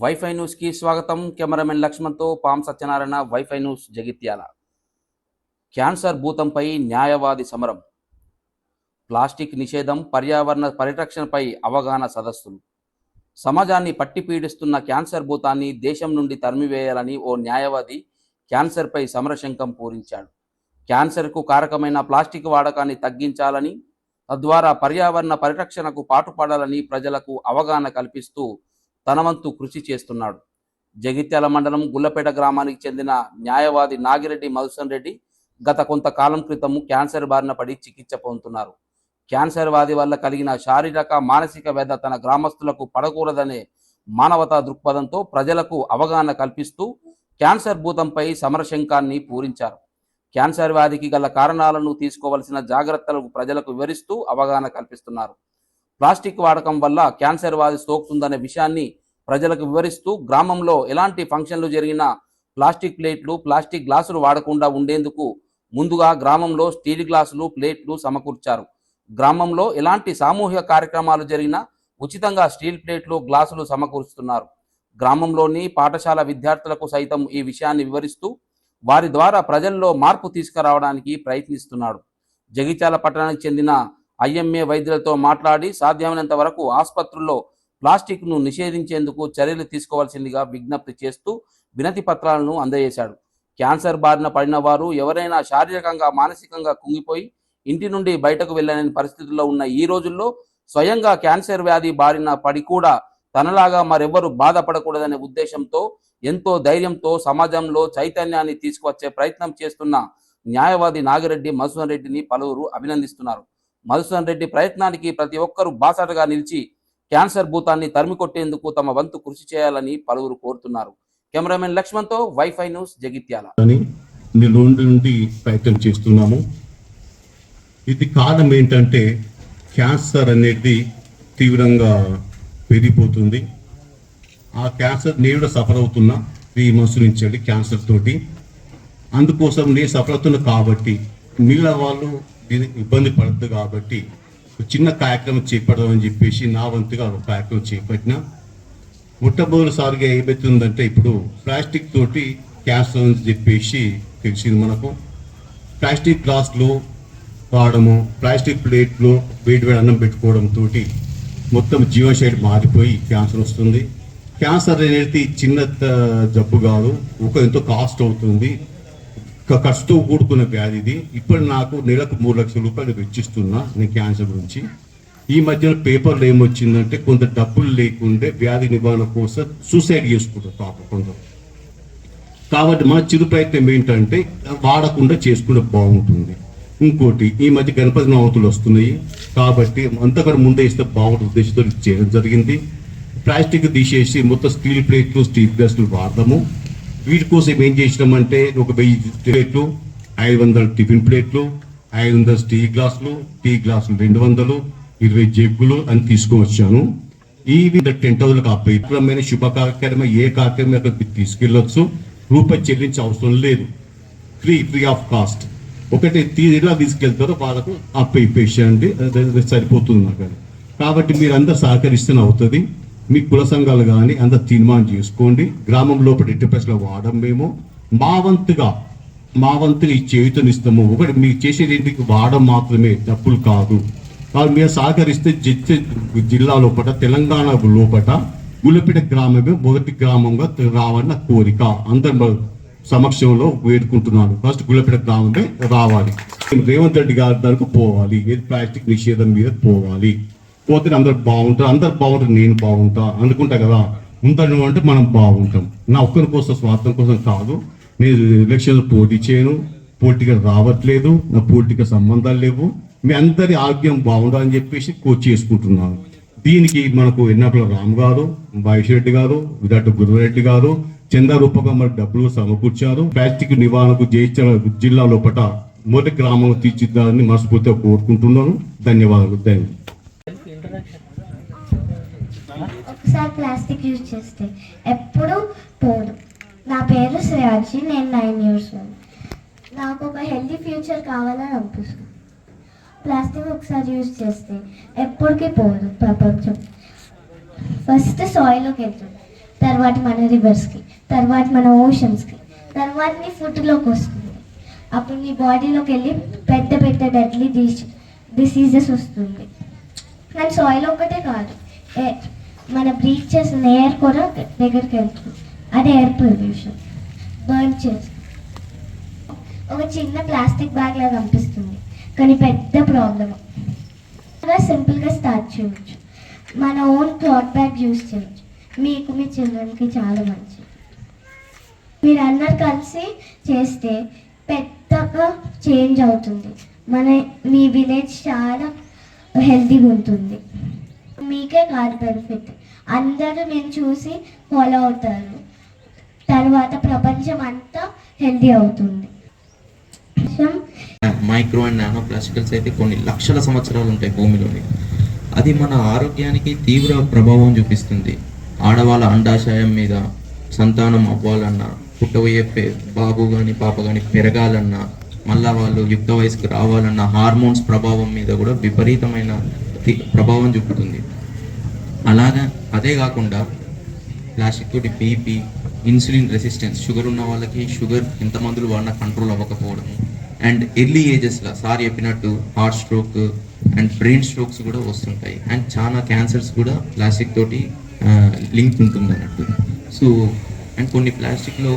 Wifi న్యూస్కి స్వాగతం. Cameraman లక్ష్మణ్తో పాం Satyanarayana WiFi news Jagtial. Cancer భూతంపై న్యాయవాది సమరం. ప్లాస్టిక్ నిషేధం పర్యావరణ పరిరక్షణపై అవగాహన సదస్సులు. సమాజాన్ని పట్టి పీడిస్తున్న క్యాన్సర్ భూతాన్ని దేశం నుండి తరిమివేయాలని ఓ న్యాయవాది క్యాన్సర్పై సమరశంకం పూరించాడు. క్యాన్సర్కు కారకమైన ప్లాస్టిక్ వాడకాన్ని తగ్గించాలని తద్వారా పర్యావరణ పరిరక్షణకు పాటుపడాలని ప్రజలకు అవగాహన కల్పిస్తూ తనవంతు కృషి చేస్తున్నాడు. జగిత్యాల మండలం గుల్లపేట గ్రామానికి చెందిన న్యాయవాది నాగిరెడ్డి మధుసూన్ రెడ్డి గత కొంతకాలం క్రితము క్యాన్సర్ బారిన పడి చికిత్స పొందుతున్నారు. క్యాన్సర్ వ్యాధి వల్ల కలిగిన శారీరక మానసిక వ్యధ తన గ్రామస్తులకు పడకూడదనే మానవతా దృక్పథంతో ప్రజలకు అవగాహన కల్పిస్తూ క్యాన్సర్ భూతంపై సమరశంకాన్ని పూరించారు. క్యాన్సర్ వ్యాధికి గల కారణాలను తీసుకోవలసిన జాగ్రత్తలకు ప్రజలకు వివరిస్తూ అవగాహన కల్పిస్తున్నారు. ప్లాస్టిక్ వాడకం వల్ల క్యాన్సర్ వ్యాధి సోకుతుందనే విషయాన్ని ప్రజలకు వివరిస్తూ గ్రామంలో ఎలాంటి ఫంక్షన్లు జరిగినా ప్లాస్టిక్ ప్లేట్లు ప్లాస్టిక్ గ్లాసులు వాడకుండా ఉండేందుకు ముందుగా గ్రామంలో స్టీల్ గ్లాసులు ప్లేట్లు సమకూర్చారు. గ్రామంలో ఎలాంటి సామూహిక కార్యక్రమాలు జరిగినా ఉచితంగా స్టీల్ ప్లేట్లు గ్లాసులు సమకూరుస్తున్నారు. గ్రామంలోని పాఠశాల విద్యార్థులకు సైతం ఈ విషయాన్ని వివరిస్తూ వారి ద్వారా ప్రజల్లో మార్పు తీసుకురావడానికి ప్రయత్నిస్తున్నాడు. జగిత్యాల పట్టణానికి చెందిన ఐఎంఏ వైద్యులతో మాట్లాడి సాధ్యమైనంత వరకు ఆసుపత్రుల్లో ప్లాస్టిక్ను నిషేధించేందుకు చర్యలు తీసుకోవాల్సిందిగా విజ్ఞప్తి చేస్తూ వినతి పత్రాలను అందజేశాడు. క్యాన్సర్ బారిన పడిన వారు ఎవరైనా శారీరకంగా మానసికంగా కుంగిపోయి ఇంటి నుండి బయటకు వెళ్ళలేని పరిస్థితుల్లో ఉన్న ఈ రోజుల్లో స్వయంగా క్యాన్సర్ వ్యాధి బారిన పడి కూడా తనలాగా మరెవ్వరు బాధపడకూడదనే ఉద్దేశంతో ఎంతో ధైర్యంతో సమాజంలో చైతన్యాన్ని తీసుకువచ్చే ప్రయత్నం చేస్తున్న న్యాయవాది నాగిరెడ్డి మధుసూదన్ రెడ్డిని పలువురు అభినందిస్తున్నారు. మధుసూదన్ రెడ్డి ప్రయత్నానికి ప్రతి ఒక్కరూ బాసటగా నిలిచి క్యాన్సర్ భూతాన్ని తరిమి కొట్టేందుకు తమ వంతు కృషి చేయాలని పలువురు కోరుతున్నారు. కెమెరామెన్ లక్ష్మణ్తో వైఫై న్యూస్ జగిత్యాల. నేను నుండి ప్రయత్నం చేస్తున్నాము. ఇది కారణం ఏంటంటే క్యాన్సర్ అనేది తీవ్రంగా పెరిగిపోతుంది. ఆ క్యాన్సర్ నేను కూడా సఫర్ అవుతున్నా త్రీ మంత్స్ నుంచి క్యాన్సర్ తోటి. అందుకోసం నేను సఫర్ అవుతున్నా కాబట్టి మిగిలిన వాళ్ళు ఇబ్బంది పడద్దు కాబట్టి ఒక చిన్న కార్యక్రమం చేపడదామని చెప్పేసి నా వంతుగా ఒక కార్యక్రమం చేపట్టినా. మొట్టమొదటిసారిగా ఏమవుతుందంటే ఇప్పుడు ప్లాస్టిక్ తోటి క్యాన్సర్ అని చెప్పేసి తెలిసింది మనకు. ప్లాస్టిక్ గ్లాస్లో వాడము ప్లాస్టిక్ ప్లేట్లో వేడి వేడి అన్నం పెట్టుకోవడం తోటి మొత్తం జీవనశైలి మారిపోయి క్యాన్సర్ వస్తుంది. క్యాన్సర్ అనేది చిన్న జబ్బు కాదు ఒక ఎంతో కాస్ట్ అవుతుంది. ఖర్చుతో కూడుకున్న వ్యాధి ఇది. ఇప్పుడు నాకు నెలకు మూడు లక్షల రూపాయలు వెచ్చిస్తున్నా నేను క్యాన్సర్ గురించి ఈ మధ్యన పేపర్లో ఏమొచ్చిందంటే కొంత డబ్బులు లేకుండే వ్యాధి నివారణ కోసం సూసైడ్ చేసుకుంటారు పాప కొందరు. కాబట్టి మన చిరు ప్రయత్నం ఏంటంటే వాడకుండా చేసుకుంటే బాగుంటుంది. ఇంకోటి ఈ మధ్య గణపతి నవతులు వస్తున్నాయి. కాబట్టి అంతకన్నా ముందే ఇస్తే బాగుంటుంది ఉద్దేశంతో చేయడం జరిగింది. ప్లాస్టిక్ తీసేసి మొత్తం స్టీల్ ప్లేట్లు స్టీల్ గ్లాసులు వాడదాము వీటి కోసం ఏం చేసినామంటే ఒక వెయ్యి ప్లేట్లు ఐదు వందల టిఫిన్ ప్లేట్లు ఐదు వందల టీ గ్లాసులు టీ గ్లాసులు రెండు వందలు ఇరవై జగ్గులు అని తీసుకువచ్చాను. వచ్చాను ఈ టెన్ థౌసండ్ అభ్యర్థమైన శుభ కార్యక్రమం ఏ కార్యక్రమం అక్కడ తీసుకెళ్ళొచ్చు రూపాయి చెల్లించే అవసరం లేదు. ఫ్రీ ఫ్రీ ఆఫ్ కాస్ట్ ఒకటి తీ ఎలా తీసుకెళ్తారో వాళ్ళకు అప్ప ఇప్పేసేయండి అది- సరిపోతుంది నాకు. కాబట్టి మీరు అందరు సహకరిస్తేనే అవుతుంది మీ కుల సంఘాలు కానీ అంత తీర్మానం చేసుకోండి. గ్రామం లోపల ఎట్టి వాడడం మేము. మా వంతుగా మా వంతుగా ఈ చేయుతనిస్తాము ఒకటి మీరు చేసేది ఇంటికి వాడడం మాత్రమే తప్పులు కాదు. వాళ్ళు మీరు సహకరిస్తే జిచ్చ జిల్లా లోపల తెలంగాణ లోపల గులపేట గ్రామమే మొదటి గ్రామంగా రావాలని నా కోరిక. అందరి సమక్షంలో వేడుకుంటున్నాను. ఫస్ట్ గులపేట గ్రామమే రావాలి. రేవంత్ రెడ్డి గారి దానికి పోవాలి. ఏది ప్లాస్టిక్ నిషేధం మీద పోవాలి. పోతే అందరు బాగుంటారు అందరు బాగుంటారు నేను బాగుంటా అనుకుంటా కదా. ఉంటాను అంటే మనం బాగుంటాం. నా ఒక్కరి కోసం స్వార్థం కోసం కాదు. నేను ఎలక్షన్ పోటీ చేయను. పోటీగా రావట్లేదు. నా పోటీగా సంబంధాలు లేవు. మీ అందరి ఆరోగ్యం బాగుండాలని చెప్పేసి కోచ్ చేసుకుంటున్నాను. దీనికి మనకు ఎన్నకుల రామ్ గారు మహేష్ రెడ్డి గారు విరాట్ గురురెడ్డి గారు చందారూపంగా మరి డబ్బులు సమకూర్చారు. ప్లాస్టిక్ నివారణకు జయించిన జిల్లా లోపల మొదటి గ్రామం తీర్చిద్దాలని మనస్ఫూర్తిగా కోరుకుంటున్నాను. ధన్యవాదాలు. ధన్యవాదాలు ఒకసారి ప్లాస్టిక్ యూజ్ చేస్తే ఎప్పుడు పోదు. నా పేరు శ్రేయాజీ నేను నైన్ ఇయర్స్ నాకు ఒక హెల్తీ ఫ్యూచర్ కావాలని అనిపిస్తుంది. ప్లాస్టిక్ ఒకసారి యూజ్ చేస్తే ఎప్పటికీ పోదు ప్రపంచం. ఫస్ట్ సాయిల్లోకి వెళ్తుంది తర్వాత మన రివర్స్కి తర్వాత మన ఓషన్స్కి తర్వాత నీ ఫుడ్లోకి వస్తుంది. అప్పుడు నీ బాడీలోకి వెళ్ళి పెద్ద పెద్ద డెడ్లీ డిస్ డిసీజెస్ వస్తుంది. కానీ సాయిల్ ఒక్కటే కాదు. ఏ- మన బ్రీత్ చేసిన ఎయిర్ కూడా దగ్గరికి వెళ్తుంది. అది ఎయిర్ పొల్యూషన్ బర్న్ చేస్తుంది. ఒక చిన్న ప్లాస్టిక్ బ్యాగ్ లాగా అనిపిస్తుంది. కానీ పెద్ద ప్రాబ్లమ్ సింపుల్గా స్టార్ట్ చేయవచ్చు మన ఓన్ క్లాత్ బ్యాగ్ యూస్ చేయవచ్చు మీకు మీ చిల్డ్రన్కి చాలా మంచిది. మీరు అందరు కలిసి చేస్తే పెద్దగా చేంజ్ అవుతుంది. మన మీ విలేజ్ చాలా హెల్తీగా ఉంటుంది. మీకే కాదు బెనిఫిట్ అందరూ నేను చూసి ఫాలో అవుతారు. తర్వాత ప్రపంచం అంతా హెల్తీ అవుతుంది. మైక్రో అండ్ నానో ప్లాస్టికల్స్ అయితే కొన్ని లక్షల సంవత్సరాలు ఉంటాయి భూమిలోని. అది మన ఆరోగ్యానికి తీవ్ర ప్రభావం చూపిస్తుంది. ఆడవాళ్ళ అండాశయం మీద సంతానం అవ్వాలన్నా పుట్టబోయే బాబు కానీ పాప కానీ పెరగాలన్నా మళ్ళా వాళ్ళు యుక్త వయసుకు రావాలన్నా హార్మోన్స్ ప్రభావం మీద కూడా విపరీతమైన ప్రభావం చూపుతుంది. అలాగా అదే కాకుండా ప్లాస్టిక్ తోటి బీపీ ఇన్సులిన్ రెసిస్టెన్స్ షుగర్ ఉన్న వాళ్ళకి షుగర్ ఎంత మందులు వాడినా కంట్రోల్ అవ్వకపోవడం అండ్ ఎర్లీ ఏజెస్లో సార్ చెప్పినట్టు heart stroke and brain strokes కూడా వస్తుంటాయి. అండ్ చాలా క్యాన్సర్స్ కూడా ప్లాస్టిక్ తోటి లింక్ ఉంటుంది అన్నట్టు సో అండ్ కొన్ని ప్లాస్టిక్లో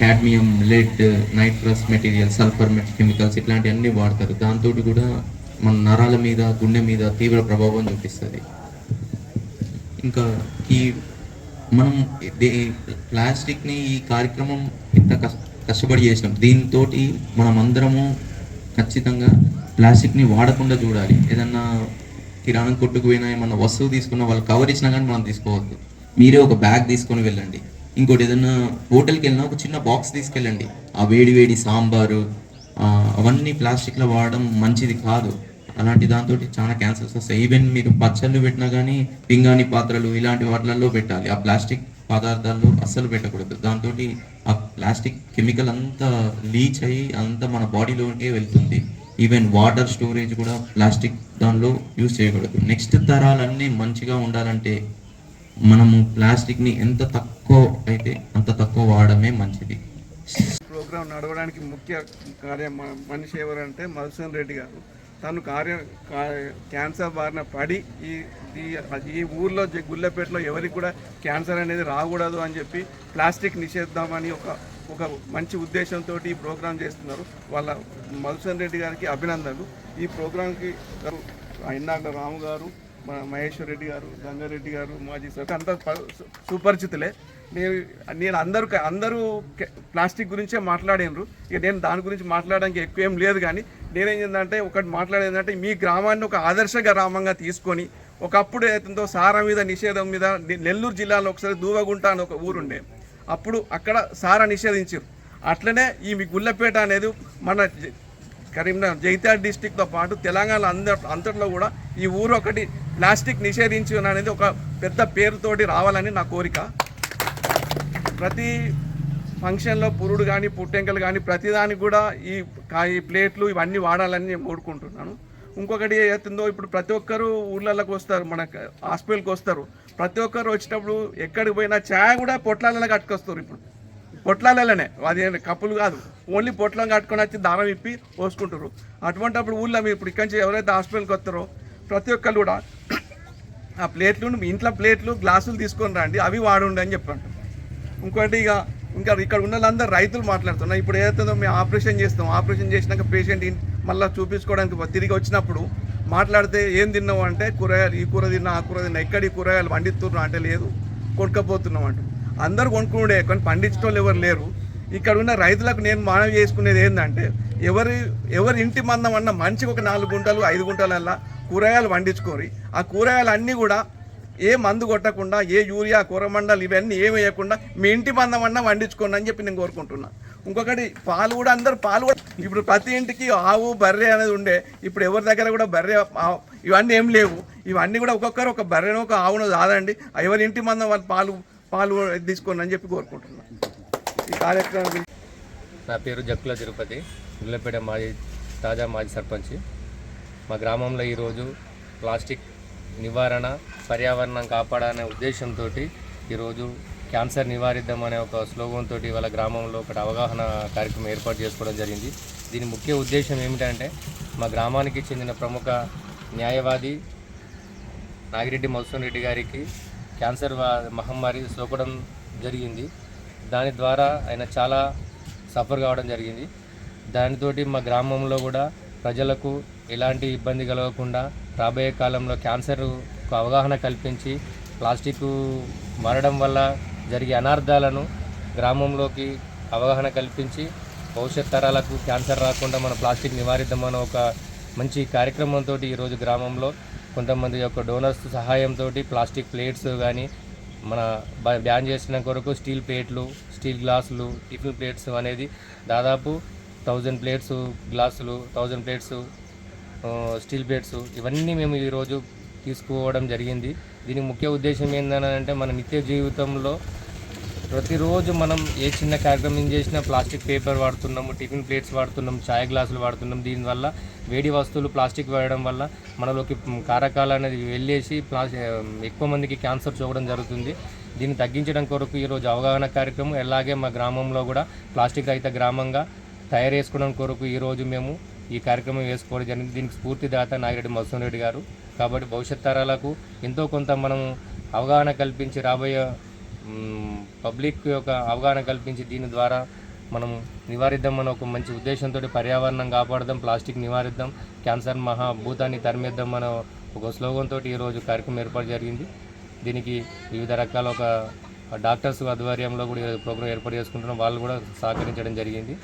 cadmium lead nitrous material sulphur chemicals ఇట్లాంటివన్నీ వాడతారు. దాంతో కూడా మన నరాల మీద గుండె మీద తీవ్ర ప్రభావం చూపిస్తుంది. ఇంకా ఈ మనం దే- ప్లాస్టిక్ని ఈ కార్యక్రమం ఇంత కష్ట కష్టపడి చేసినాం. దీంతో మనం అందరము ఖచ్చితంగా ప్లాస్టిక్ని వాడకుండా చూడాలి. ఏదన్నా కిరాణం కొట్టుకు పోయినా ఏమన్నా వస్తువు తీసుకున్నా వాళ్ళు కవర్ ఇచ్చినా కానీ మనం తీసుకోవద్దు. మీరే ఒక బ్యాగ్ తీసుకొని వెళ్ళండి. ఇంకోటి ఏదన్నా హోటల్కి వెళ్ళినా ఒక చిన్న బాక్స్ తీసుకెళ్ళండి. ఆ వేడి వేడి సాంబారు అవన్నీ ప్లాస్టిక్లో వాడడం మంచిది కాదు. అలాంటి దాంతో చాలా క్యాన్సర్స్ వస్తాయి. ఈవెన్ మీరు పచ్చళ్ళు పెట్టినా కానీ పింగాణి పాత్రలు ఇలాంటి వాటిలలో పెట్టాలి. ఆ ప్లాస్టిక్ పదార్థాల్లో అస్సలు పెట్టకూడదు. దాంతో ఆ ప్లాస్టిక్ కెమికల్ అంతా లీచ్ అయ్యి అంతా మన బాడీలోకే వెళ్తుంది. ఈవెన్ వాటర్ స్టోరేజ్ కూడా ప్లాస్టిక్ దానిలో యూజ్ చేయకూడదు. నెక్స్ట్ తరాలన్నీ మంచిగా ఉండాలంటే మనము ప్లాస్టిక్ని ఎంత తక్కువ అయితే అంత తక్కువ వాడమే మంచిది. ప్రోగ్రాం నడవడానికి ముఖ్య కార్యం మ- మనిషి ఎవరంటే మధుసూదన్ రెడ్డి గారు. తను కార్య క్యాన్సర్ బారిన పడి ఈ ఈ- ఊర్లో జ- గుళ్ళపేటలో ఎవరికి కూడా క్యాన్సర్ అనేది రాకూడదు అని చెప్పి ప్లాస్టిక్ నిషేద్దామని ఒక ఒక మంచి ఉద్దేశంతో ఈ ప్రోగ్రాం చేస్తున్నారు. వాళ్ళ మధుసూన్ రెడ్డి గారికి అభినందనలు. ఈ ప్రోగ్రాంకి ఇందాక రాము గారు మన మహేశ్వర్ రెడ్డి గారు గంగారెడ్డి గారు మాజీ సార్ అంతా సు- సుపరిచితులే. నేను నేను అందరూ అందరూ ప్లాస్టిక్ గురించే మాట్లాడినరు. ఇక నేను దాని గురించి మాట్లాడడానికి ఎక్కువ ఏం లేదు కానీ నేనేం చేద్దంటే ఒకటి మాట్లాడేది అంటే మీ గ్రామాన్ని ఒక ఆదర్శ గ్రామంగా తీసుకొని ఒకప్పుడు ఏదైతుందో సారా మీద నిషేధం మీద నెల్లూరు జిల్లాలో ఒకసారి దూవగుంట అని ఒక ఊరుండే. అప్పుడు అక్కడ సారా నిషేధించారు అట్లనే ఈ మీ గుళ్ళపేట అనేది మన కరీంనగర్ జైత్యాల డిస్టిక్తో పాటు తెలంగాణ అంద అంతట్లో కూడా ఈ ఊరు ఒకటి ప్లాస్టిక్ నిషేధించు అనేది ఒక పెద్ద పేరుతోటి రావాలని నా కోరిక. ప్రతి ఫంక్షన్లో పురుడు కానీ పుట్టెంకలు కానీ ప్రతిదానికి కూడా ఈ ఈ ప్లేట్లు ఇవన్నీ వాడాలని నేను కోరుకుంటున్నాను. ఇంకొకటి ఏతుందో ఇప్పుడు ప్రతి ఒక్కరు ఊళ్ళలోకి వస్తారు మన హాస్పిటల్కి వస్తారు. ప్రతి ఒక్కరు వచ్చేటప్పుడు ఎక్కడికి పోయినా ఛాయ్ కూడా పొట్లాలలో కట్టుకొస్తారు ఇప్పుడు. పొట్లాలలోనే అది కప్పులు కాదు. ఓన్లీ పొట్లం కట్టుకొని వచ్చి దానం ఇప్పి పోసుకుంటారు అటువంటిప్పుడు ఊళ్ళో మీరు ఇప్పుడు ఇక్కడి నుంచి ఎవరైతే హాస్పిటల్కి వస్తారో ప్రతి ఒక్కరు కూడా ఆ ప్లేట్లు మీ ఇంట్లో ప్లేట్లు గ్లాసులు తీసుకొని రండి అవి వాడండి అని చెప్పండి ఇంకోటి ఇక ఇంకా ఇక్కడ ఉన్న వాళ్ళందరూ రైతులు మాట్లాడుతున్నారు ఇప్పుడు ఏదైతుందో మేము ఆపరేషన్ చేస్తాం. ఆపరేషన్ చేసినాక పేషెంట్ మళ్ళీ చూపించుకోవడానికి తిరిగి వచ్చినప్పుడు మాట్లాడితే ఏం తిన్నావు అంటే కూరగాయలు ఈ కూర తిన్నా ఆ కూర తిన్నా. ఎక్కడ ఈ కూరగాయలు పండిస్తున్నా అంటే లేదు. కొనుక్కపోతున్నాం అంట అందరూ కొనుక్కునే కానీ పండించడం ఎవరు లేరు. ఇక్కడ ఉన్న రైతులకు నేను మనవి చేసుకునేది ఏంటంటే ఎవరి ఎవరి ఇంటి మందం అన్న మంచిగా ఒక నాలుగు గుంటలు ఐదు గుంటలల్లా కూరగాయలు పండించుకోరి. ఆ కూరగాయలు అన్నీ కూడా ఏ మందు కొట్టకుండా ఏ యూరియా కూరమండలు ఇవన్నీ ఏమి వేయకుండా మీ ఇంటి మందం అన్నా వండించుకోండి అని చెప్పి నేను కోరుకుంటున్నా. ఇంకొకటి పాలు కూడా అందరు పాలు కూడా ఇప్పుడు ప్రతి ఇంటికి ఆవు బర్రె అనేది ఉండే. ఇప్పుడు ఎవరి దగ్గర కూడా బర్రె ఇవన్నీ ఏం లేవు. ఇవన్నీ కూడా ఒక్కొక్కరు ఒక బర్రెను ఒక ఆవును కాదండి. ఎవరి ఇంటి మందం వాళ్ళు పాలు పాలు తీసుకోండి అని చెప్పి కోరుకుంటున్నా. ఈ కార్యక్రమం నా పేరు జక్కుల తిరుపతి గుల్లపేట మాజీ తాజా మాజీ సర్పంచ్. మా గ్రామంలో ఈరోజు ప్లాస్టిక్ నివారణ పర్యావరణం కాపాడనే ఉద్దేశంతో ఈరోజు క్యాన్సర్ నివారిద్దాం అనే ఒక స్లోగంతో తోటి వాళ్ళ గ్రామంలో ఒకటి అవగాహన కార్యక్రమం ఏర్పాటు చేసుకోవడం జరిగింది. దీని ముఖ్య ఉద్దేశం ఏమిటంటే మా గ్రామానికి చెందిన ప్రముఖ న్యాయవాది నాగిరెడ్డి మధుసూన్ రెడ్డి గారికి క్యాన్సర్ వా- మహమ్మారి సోకడం జరిగింది. దాని ద్వారా ఆయన చాలా సఫర్ కావడం జరిగింది. దానితోటి మా గ్రామంలో కూడా ప్రజలకు ఎలాంటి ఇబ్బంది కలగకుండా రాబోయే కాలంలో క్యాన్సర్ అవగాహన కల్పించి ప్లాస్టిక్ మారడం వల్ల జరిగే అనార్థాలను గ్రామంలోకి అవగాహన కల్పించి భవిష్యత్ తరాలకు క్యాన్సర్ రాకుండా మన ప్లాస్టిక్ నివారిద్దామని ఒక మంచి కార్యక్రమంతో ఈరోజు గ్రామంలో కొంతమంది యొక్క డోనర్స్ సహాయంతో ప్లాస్టిక్ ప్లేట్స్ కానీ మన బ్యాన్ చేసిన కొరకు స్టీల్ ప్లేట్లు స్టీల్ గ్లాసులు టిఫిన్ ప్లేట్స్ అనేది దాదాపు థౌజండ్ ప్లేట్స్ గ్లాసులు థౌజండ్ ప్లేట్స్ స్టీల్ ప్లేట్స్ ఇవన్నీ మేము ఈరోజు తీసుకోవడం జరిగింది. దీని ముఖ్య ఉద్దేశం ఏంటంటే మన నిత్య జీవితంలో ప్రతిరోజు మనం ఏ చిన్న కార్యక్రమం చేసినా ప్లాస్టిక్ పేపర్ వాడుతున్నాము టిఫిన్ ప్లేట్స్ వాడుతున్నాం చాయ్ గ్లాసులు వాడుతున్నాం. దీనివల్ల వేడి వస్తువులు ప్లాస్టిక్ వాడడం వల్ల మనలోకి కారకాలు అనేది వెళ్ళేసి ఎక్కువ మందికి క్యాన్సర్ చూడడం జరుగుతుంది. దీన్ని తగ్గించడం కొరకు ఈరోజు అవగాహన కార్యక్రమం అలాగే మా గ్రామంలో కూడా ప్లాస్టిక్ రహిత గ్రామంగా తయారు చేసుకోవడం కొరకు ఈరోజు మేము ఈ కార్యక్రమం వేసుకోవడం జరిగింది. దీనికి స్ఫూర్తిదాత నాగిరెడ్డి మధుసూన్ రెడ్డి గారు. కాబట్టి భవిష్యత్ తరాలకు ఎంతో కొంత మనం అవగాహన కల్పించి రాబోయే పబ్లిక్ యొక్క అవగాహన కల్పించి దీని ద్వారా మనం నివారిద్దాం అన్న ఒక మంచి ఉద్దేశంతో పర్యావరణం కాపాడదాం ప్లాస్టిక్ నివారిద్దాం క్యాన్సర్ మహాభూతాన్ని తరిమేద్దాం అన్న ఒక స్లోగన్ ఈరోజు కార్యక్రమం ఏర్పాటు జరిగింది. దీనికి వివిధ రకాల ఒక డాక్టర్స్ ఆధ్వర్యంలో కూడా ప్రోగ్రాం ఏర్పాటు చేసుకుంటున్నాం. వాళ్ళు కూడా సహకరించడం జరిగింది.